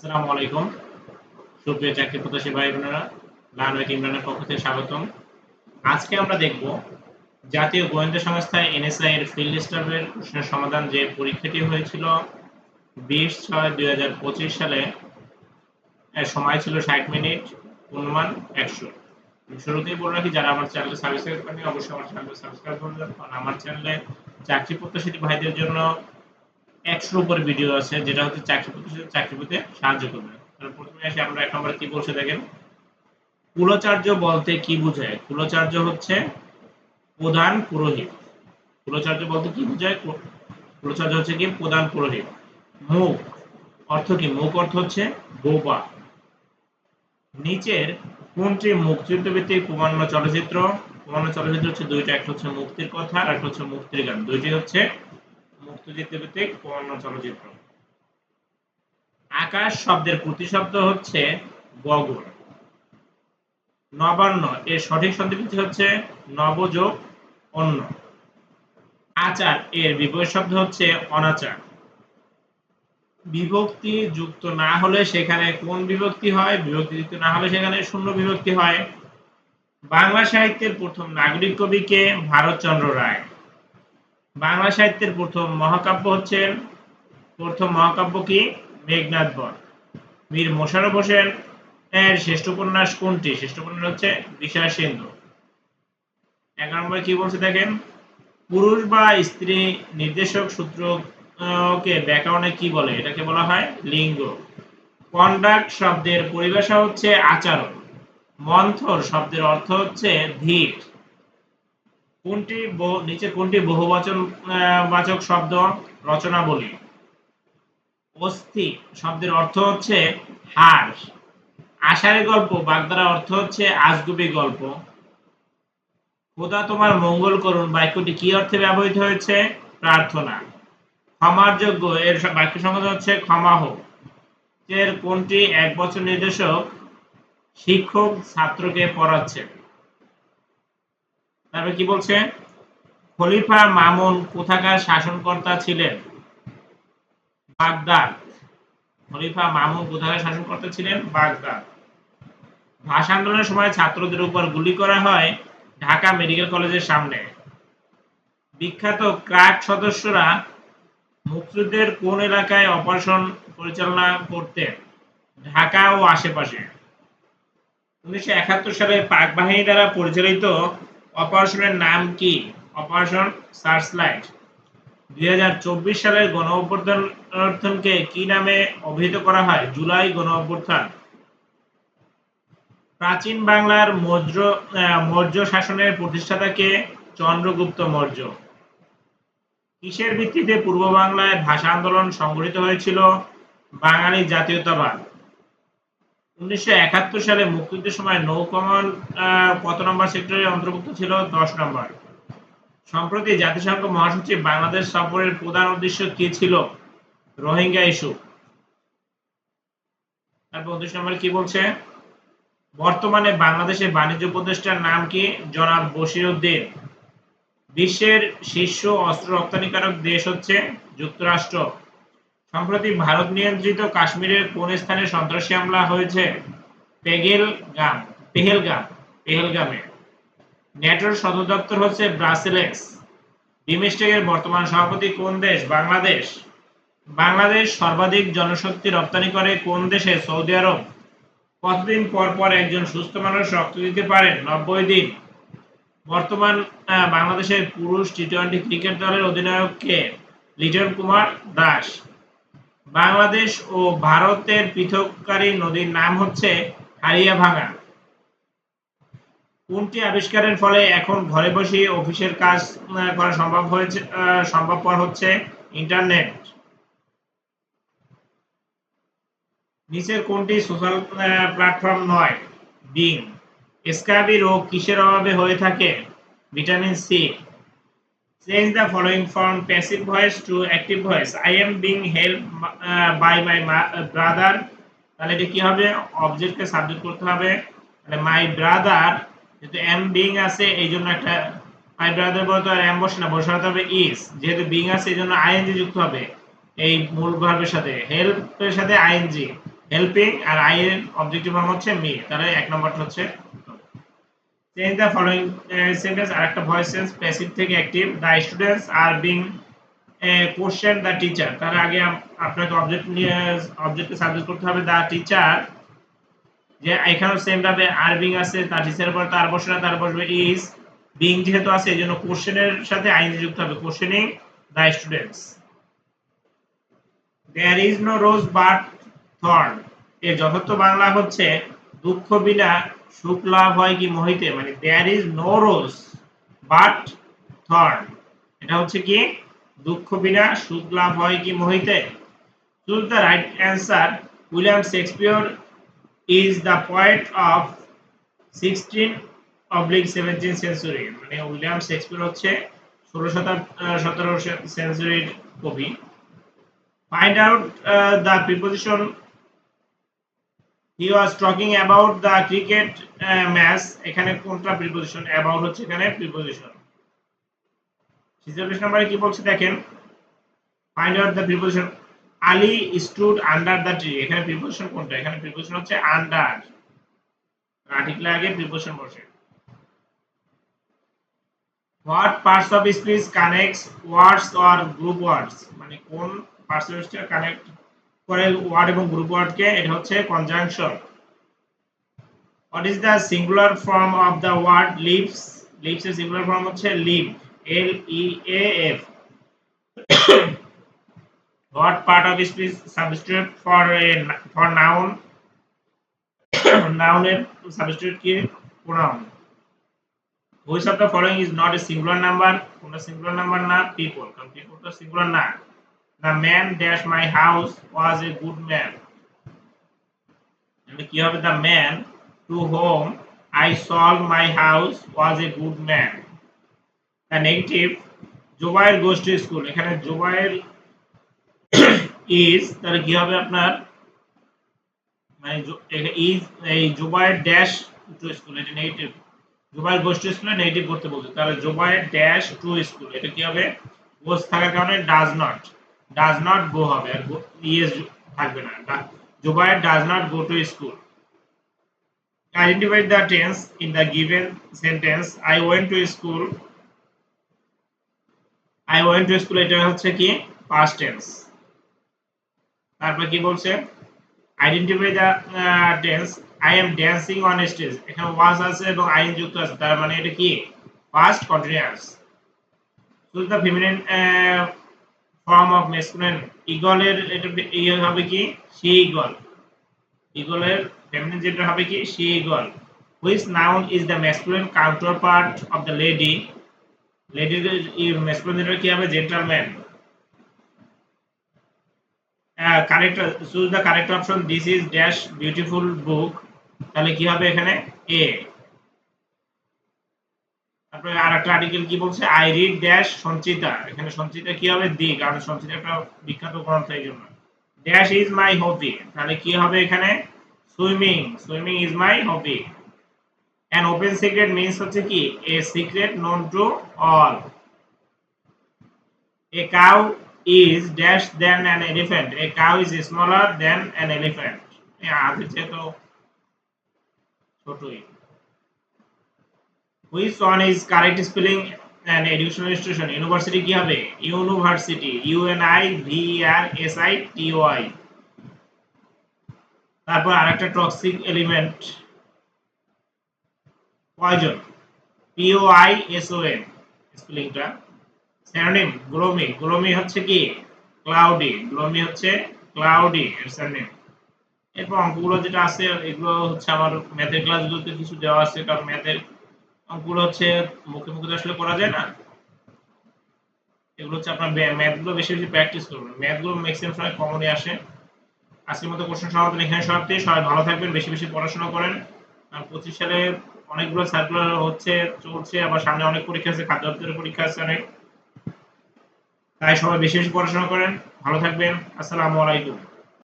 আসসালামু আলাইকুম। সুপ্রিয় চাকরি প্রত্যাশী ভাই বোনেরা ইমরানের পক্ষ থেকে স্বাগতম। আজকে আমরা দেখব জাতীয় গোয়েন্দা সংস্থা এনএসআই এর ফিল্ড স্টাফের প্রশ্নের সমাধান যে পরীক্ষাটি হয়েছিল বিশ ছয় দুই হাজার পঁচিশ সালে সময় ছিল ষাট মিনিট, অনুমান একশো। শুরুতেই বলে রাখি, যারা আমার চ্যানেলে সাবস্ক্রাইব করেনি অবশ্যই আমার সাবস্ক্রাইব করবেন কারণ আমার চ্যানেলে চাকরি প্রত্যাশী ভাইদের জন্য একশোর উপরে ভিডিও আছে, যেটা হচ্ছে চাকরি প্রত্যাশী চাকরি পেতে সাহায্য করবে। তাহলে প্রথমে এসে আমরা এক নম্বরে কি বলছে দেখেন। কুলচার্য বলতে কি বোঝায়? কুলাচার্য হচ্ছে প্রধান পুরোহিত। কুলচার্য বলতে কি বোঝায়? কুলচার্য হচ্ছে কি প্রধান পুরোহিত। মুখ অর্থ কি? মুখ অর্থ হচ্ছে বোবা। নিচের কোনটি মুক্তিযুদ্ধ ভিত্তিক প্রমাণ্য চলচ্চিত্র। প্রমাণ্য চলচ্চিত্র হচ্ছে দুইটা, একটা হচ্ছে মুক্তির কথা আর একটা হচ্ছে মুক্তির গান। দুইটি হচ্ছে মুক্তিযুদ্ধ ভিত্তিক প্রমাণ্য চলচ্চিত্র। আকাশ শব্দের প্রতিশব্দ হচ্ছে গগন নবান্ন, এর সঠিক সন্ধিবিচ্ছেদ হচ্ছে নবযোগ অন্য। আচার, এর বিপরীত শব্দ হচ্ছে অনাচার। বিভক্তি যুক্ত না হলে সেখানে কোন বিভক্তি হয়? বিভক্তি যুক্ত না হলে সেখানে শূন্য বিভক্তি হয়। বাংলা সাহিত্যের প্রথম নাগরিক কবি কে? ভারতচন্দ্র রায়। বাংলা সাহিত্যের প্রথম মহাকাব্য হচ্ছে প্রথম মহাকাব্য কি? মেঘনাথ বধ মীর মোশাররফ হোসেন এর শ্রেষ্ঠ উপন্যাস কোনটি? শ্রেষ্ঠ উপন্যাস হচ্ছে বিষয় সিন্ধু। এক নম্বরে কি বলছে দেখেন? পুরুষ বা স্ত্রী নির্দেশক সূত্র আহ, কে ব্যাকরণে কি বলে? এটাকে বলা হয় লিঙ্গ। কন্ডাক্ট শব্দের পরিভাষা হচ্ছে আচরণ। মন্থর শব্দের অর্থ হচ্ছে ধীর। কোনটি নিচে কোনটি বহুবচন বাচক শব্দ? রচনা বলি অস্থি, শব্দের অর্থ হচ্ছে হাড় আষাঢ়ি গল্প বাগধারা অর্থ হচ্ছে আজগুবি গল্প। খোদা তোমার মঙ্গল করুন, বাক্যটি কি অর্থে ব্যবহৃত হয়েছে? প্রার্থনা। ক্ষমার যোগ্য, এর বাক্য সংখ্যা হচ্ছে ক্ষমা হোক এর কোনটি এক বছর নির্দেশক, শিক্ষক, ছাত্রকে পড়াচ্ছে তারপরে কি বলছে? খলিফা মামুন কোথাকার শাসনকর্তা ছিলেন? বাগদাদ। খলিফা মামুন কোথাকার শাসনকর্তা ছিলেন? বাগদাদ। ভাষা আন্দোলনের সময় ছাত্রদের উপর গুলি করা হয় ঢাকা মেডিকেল কলেজের সামনে। বিখ্যাত ক্রাক সদস্যরা মুক্তিযুদ্ধের কোন এলাকায় অপারেশন পরিচালনা করতেন? ঢাকা ও আশেপাশে। উনিশশো একাত্তর সালে পাক বাহিনী দ্বারা পরিচালিত অপারেশনের নাম কি? Operation searchlight. দুই হাজার চব্বিশ সালের গণ অভ্যর্থনকে কি নামে অভিহিত করা হয়? জুলাই গণ প্রাচীন বাংলার মৌর্য মৌর্য শাসনের প্রতিষ্ঠাতাকে চন্দ্রগুপ্ত মৌর্য। কিসের ভিত্তিতে পূর্ব বাংলায় ভাষা আন্দোলন সংগঠিত হয়েছিল? বাঙালি জাতীয়তাবাদ। উনিশশো একাত্তর সালে মুক্তিযুদ্ধের সময় নৌ কমন কত নম্বর সেক্টরের অন্তর্ভুক্ত ছিল? দশ নম্বর। সম্প্রতি জাতিসংঘ মহাসচিব বাংলাদেশ সফরের প্রধান উদ্দেশ্য কি ছিল? রোহিঙ্গা ইস্যু তারপর উনিশ নম্বর কি বলছে? বর্তমানে বাংলাদেশের বাণিজ্য উপদেষ্টার নাম কি? জনাব বশির উদ্দিন বিশ্বের শীর্ষ অস্ত্র রপ্তানিকারক দেশ হচ্ছে যুক্তরাষ্ট্র। সম্প্রতি ভারত নিয়ন্ত্রিত কাশ্মীরের কোন স্থানে সন্ত্রাসী হামলা হয়েছে? পেগেলগাম পেহেলগাম, পেহেলগামে। ন্যাটোর সদর দপ্তর হচ্ছে ব্রাসেলেস বিমস্টেকের বর্তমান সভাপতি কোন দেশ? বাংলাদেশ। বাংলাদেশ সর্বাধিক জনশক্তি রপ্তানি করে কোন দেশে? Saudi Arab. কতদিন পর পর একজন সুস্থ মানুষ রক্ত দিতে পারেন? নব্বই দিন। বর্তমান বাংলাদেশের পুরুষ টি টোয়েন্টি ক্রিকেট দলের অধিনায়ক কে? লিটন কুমার দাস। বাংলাদেশ ও ভারতের পৃথককারী নদীর নাম হচ্ছে হারিয়াভাঙা কোনটি আবিষ্কারের ফলে এখন ঘরে বসে অফিসের কাজ করা সম্ভব হয়েছে সম্ভবপর হচ্ছে ইন্টারনেট। নিচের কোনটি সোশ্যাল প্ল্যাটফর্ম নয়? বিং স্কাবি রোগ কিসের অভাবে হয়ে থাকে? Vitamin C. Change the following from passive voice to active voice I am being help by my brother তাহলে এটা কি হবে? অবজেক্টকে সাবজেক্ট করতে হবে। তাহলে মাই ব্রাদার যেহেতু এম বিং আছে এই জন্য একটা মাই ব্রাদার বলতে আর এম বসে না বসাতে হবে ইস যেহেতু বিং আছে এই জন্য আইএনজি যুক্ত হবে। এই মূল ভার্বের সাথে। হেল্পের সাথে আইএনজি হেল্পিং আর আই এর অবজেক্টিভ ফর্ম হচ্ছে মি তাহলে এক নম্বরটা হচ্ছে চেঞ্জ দ্য ফলোইং সেন্টেন্স আর একটা ভয়েস সেন্স প্যাসিভ থেকে active the students are being question the teacher তার আগে আপ- আপনাকে অবজেক্ট নিয়ে অবজেক্টকে সাবজেক্ট করতে হবে দ্য টিচার যে এখানেও সেম ভাবে আর বিং আছে তার টিচারের পর তার বসে না, তার বসবে ইজ বিং যেহেতু আছে, এই জন্য কোশ্চেনের সাথে আইন যুক্ত হবে questioning the students there is no rose but thorn এর যথার্থ বাংলা হচ্ছে, দুঃখ বিনা লাভ হয় কি মোহিতে? মানে there is no rose but thorn এটা হচ্ছে কি? দুঃখ বিনা লাভ হয় কি Mohite? Choose the right answer William Shakespeare is the poet of sixteen oblique seventeen century মানে উইলিয়াম শেক্সপিয়র হচ্ছে ষোলো শতাব্দ সতেরো সেঞ্চুরির কবি। Find out uh, the was talking about the cricket uh, match এখানে কোনটা প্রিপোজিশন about হচ্ছে এখানে প্রিপোজিশন 46 নম্বরে কি বলছে দেখেন find out the preposition Ali stood under the tree এখানে প্রিপোজিশন কোনটা এখানে প্রিপোজিশন হচ্ছে under আর্টিকেল আগে প্রিপোজিশন বসে what parts of speech connects words or group words মানে কোন পার্টস অফ স্পিচ কানেক্ট করে ওয়ার্ড এবং গ্রুপ ওয়ার্ডকে এটা হচ্ছে conjunction what is the singular form of the word leaves leaves এর singular form হচ্ছে leaf l e a f what part of speech substitute for a for noun noun substitute কি pronoun which of the following is not a singular number কোনটা singular number না people কারণ people তো singular না the man dash my house was a good man. মানে কি হবে? The man to whom I sold my house was a good man. The negative Zubair goes to school. এখানে Zubair is, তাহলে কি হবে আপনার? মানে ইজ এই জোবাইর ড্যাশ টু স্কুল এটা নেগেটিভ জোবাইর গোস টু স্কুলে নেগেটিভ করতে বলছে। তাহলে জোবাইর ড্যাশ টু স্কুল এটা কি হবে? গোস থাকার কারণে does not does not go হবে আর ইএস থাকবে না। Zobair does not go to school identify the tense in the given sentence, i went to school, i went to school, এটা হচ্ছে কি? Past tense. তারপর কি বলছে? Identify the tense I am dancing on stage এখানে was আছে এবং আইন যুক্ত আছে। তার মানে এটা কি? Past continuous choose the feminine form of masculine ইগলের এটা ইয়ে হবে কি? সি ইগল ইগলের ফেমিনিন জেন্ডার হবে কি? She eagle which noun is the masculine counterpart of the lady লেডির masculine gender কি হবে? Gentleman uh, correct choose the option option. This is beautiful book তাহলে কি হবে এখানে? এ তারপরে আরেকটা আর্টিকেল কি বলছে? আই রিড ড্যাশ সঞ্চিতা এখানে সঞ্চিতা কি হবে? দি কারণ সঞ্চিতা একটা বিখ্যাত গ্রন্থ, এই জন্য। ড্যাশ ইজ মাই হবি তাহলে কি হবে এখানে? Swimming swimming is my hobby an open secret means হচ্ছে কি? A secret known to all a cow is dash than an elephant. A cow is smaller than an elephant. আগে চেয়ে তো ছোটই। Which one is correct spelling and educational institution? University কি হবে? V E R S I T O I. তারপর আরেকটা toxic element poison P O I S O N স্পেলিংটা synonym gloomy gloomy হচ্ছে কি? ক্লাউডি গ্লোমি হচ্ছে cloudy এর স্যারনেম এরপর অঙ্কগুলো যেটা আছে, এগুলো হচ্ছে আমার ম্যাথের ক্লাসগুলোতে কিছু দেওয়া আছে, কারণ ম্যাথের অঙ্কগুলো হচ্ছে মুখে মুখে আসলে করা যায় না। এগুলো হচ্ছে আপনার ম্যাথগুলো বেশি বেশি প্র্যাকটিস করবেন। ম্যাথগুলো ম্যাক্সিমাম সময় কমনই আসে। আজকের মতো কোশ্চেন সমাধান এখানে সমাপ্তি। সবাই ভালো থাকবেন, বেশি বেশি পড়াশোনা করেন। আর পঁচিশ সালে অনেকগুলো সার্কুলার হচ্ছে, চলছে, আবার সামনে অনেক পরীক্ষা আছে, খাদ্য দপ্তরের পরীক্ষা আছে অনেক। তাই সবাই বেশি বেশি পড়াশোনা করেন। ভালো থাকবেন। আসসালামু আলাইকুম।